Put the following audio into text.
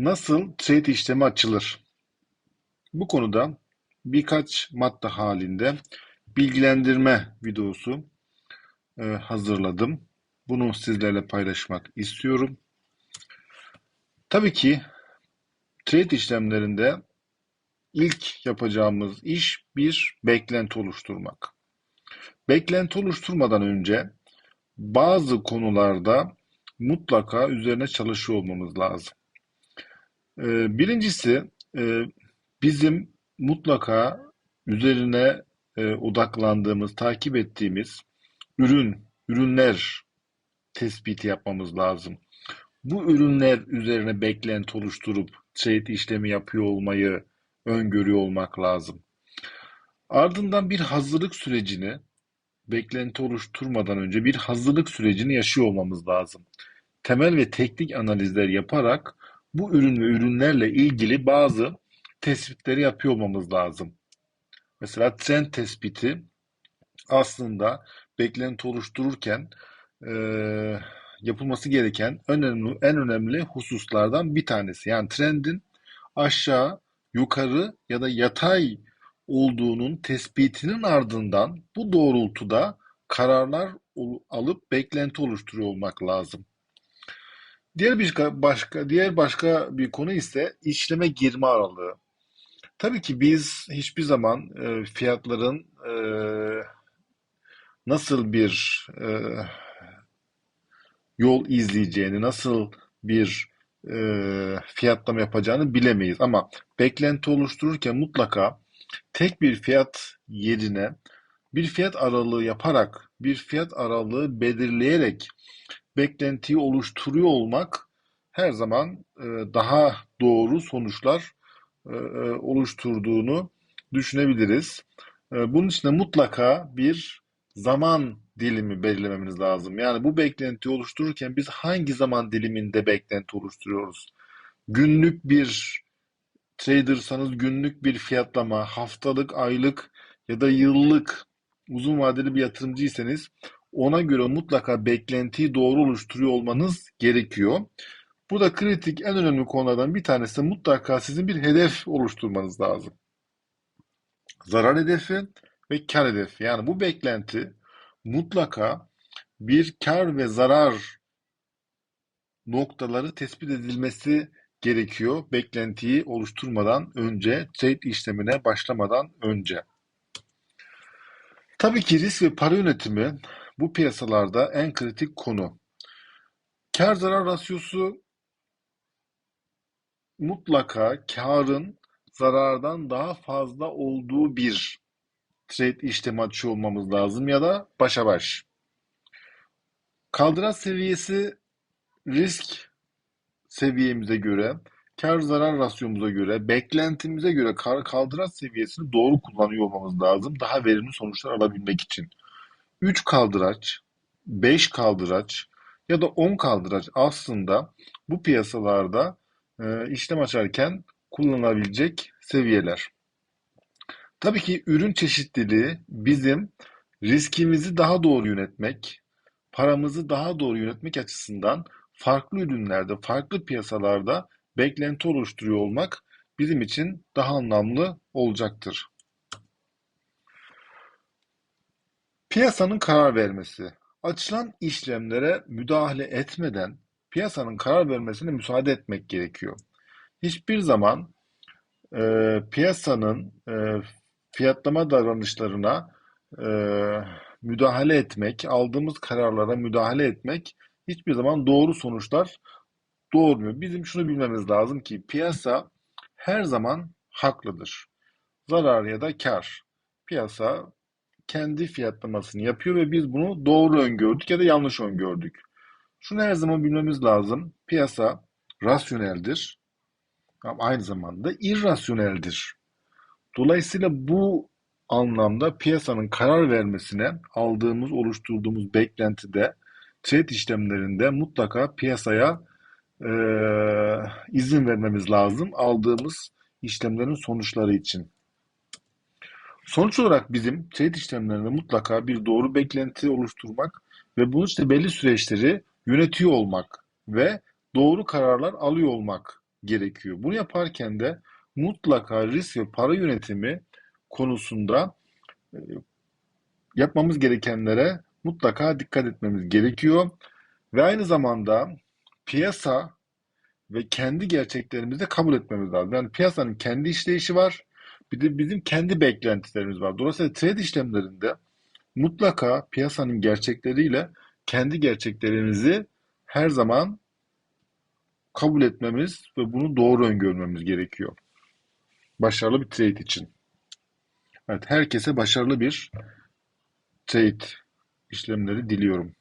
Nasıl trade işlemi açılır? Bu konuda birkaç madde halinde bilgilendirme videosu e, hazırladım. Bunu sizlerle paylaşmak istiyorum. Tabii ki trade işlemlerinde ilk yapacağımız iş bir beklenti oluşturmak. Beklenti oluşturmadan önce bazı konularda mutlaka üzerine çalışıyor olmamız lazım. Ee, birincisi e, bizim mutlaka üzerine e, odaklandığımız, takip ettiğimiz ürün, ürünler tespiti yapmamız lazım. Bu ürünler üzerine beklenti oluşturup trade işlemi yapıyor olmayı öngörüyor olmak lazım. Ardından bir hazırlık sürecini beklenti oluşturmadan önce bir hazırlık sürecini yaşıyor olmamız lazım. Temel ve teknik analizler yaparak bu ürün ve ürünlerle ilgili bazı tespitleri yapıyor olmamız lazım. Mesela trend tespiti aslında beklenti oluştururken e, yapılması gereken önemli, en önemli hususlardan bir tanesi. Yani trendin aşağı, yukarı ya da yatay olduğunun tespitinin ardından bu doğrultuda kararlar alıp beklenti oluşturuyor olmak lazım. Diğer bir başka diğer başka bir konu ise işleme girme aralığı. Tabii ki biz hiçbir zaman e, fiyatların e, nasıl bir e, yol izleyeceğini, nasıl bir e, fiyatlama yapacağını bilemeyiz. Ama beklenti oluştururken mutlaka tek bir fiyat yerine bir fiyat aralığı yaparak, bir fiyat aralığı belirleyerek beklentiyi oluşturuyor olmak her zaman e, daha doğru sonuçlar e, e, oluşturduğunu düşünebiliriz. Bunun için de mutlaka bir zaman dilimi belirlememiz lazım. Yani bu beklentiyi oluştururken biz hangi zaman diliminde beklenti oluşturuyoruz? Günlük bir tradersanız günlük bir fiyatlama, haftalık, aylık ya da yıllık uzun vadeli bir yatırımcıysanız ona göre mutlaka beklentiyi doğru oluşturuyor olmanız gerekiyor. Burada kritik en önemli konulardan bir tanesi mutlaka sizin bir hedef oluşturmanız lazım. Zarar hedefi ve kar hedefi. Yani bu beklenti mutlaka bir kar ve zarar noktaları tespit edilmesi gerekiyor beklentiyi oluşturmadan önce, trade işlemine başlamadan önce. Tabii ki risk ve para yönetimi bu piyasalarda en kritik konu. Kar zarar rasyosu mutlaka karın zarardan daha fazla olduğu bir trade açıyor olmamız lazım ya da başa baş. Kaldıraç seviyesi risk seviyemize göre, kar zarar rasyomuza göre, beklentimize göre kaldıraç seviyesini doğru kullanıyor olmamız lazım daha verimli sonuçlar alabilmek için. 3 kaldıraç, 5 kaldıraç ya da 10 kaldıraç aslında bu piyasalarda e, işlem açarken kullanılabilecek seviyeler. Tabii ki ürün çeşitliliği bizim riskimizi daha doğru yönetmek, paramızı daha doğru yönetmek açısından farklı ürünlerde, farklı piyasalarda beklenti oluşturuyor olmak bizim için daha anlamlı olacaktır. Piyasanın karar vermesi. Açılan işlemlere müdahale etmeden piyasanın karar vermesine müsaade etmek gerekiyor. Hiçbir zaman e, piyasanın e, fiyatlama davranışlarına e, müdahale etmek, aldığımız kararlara müdahale etmek hiçbir zaman doğru sonuçlar doğurmuyor. Bizim şunu bilmemiz lazım ki piyasa her zaman haklıdır. Zarar ya da kar. Piyasa kendi fiyatlamasını yapıyor ve biz bunu doğru öngördük ya da yanlış öngördük. Şunu her zaman bilmemiz lazım. Piyasa rasyoneldir ama aynı zamanda irrasyoneldir. Dolayısıyla bu anlamda piyasanın karar vermesine aldığımız, oluşturduğumuz beklentide trade işlemlerinde mutlaka piyasaya e, izin vermemiz lazım aldığımız işlemlerin sonuçları için. Sonuç olarak bizim trade işlemlerinde mutlaka bir doğru beklenti oluşturmak ve bunun işte belli süreçleri yönetiyor olmak ve doğru kararlar alıyor olmak gerekiyor. Bunu yaparken de mutlaka risk ve para yönetimi konusunda e, yapmamız gerekenlere mutlaka dikkat etmemiz gerekiyor. Ve aynı zamanda piyasa ve kendi gerçeklerimizi kabul etmemiz lazım. Yani piyasanın kendi işleyişi var. Bir de bizim kendi beklentilerimiz var. Dolayısıyla trade işlemlerinde mutlaka piyasanın gerçekleriyle kendi gerçeklerimizi her zaman kabul etmemiz ve bunu doğru öngörmemiz gerekiyor. Başarılı bir trade için. Evet, herkese başarılı bir trade işlemleri diliyorum.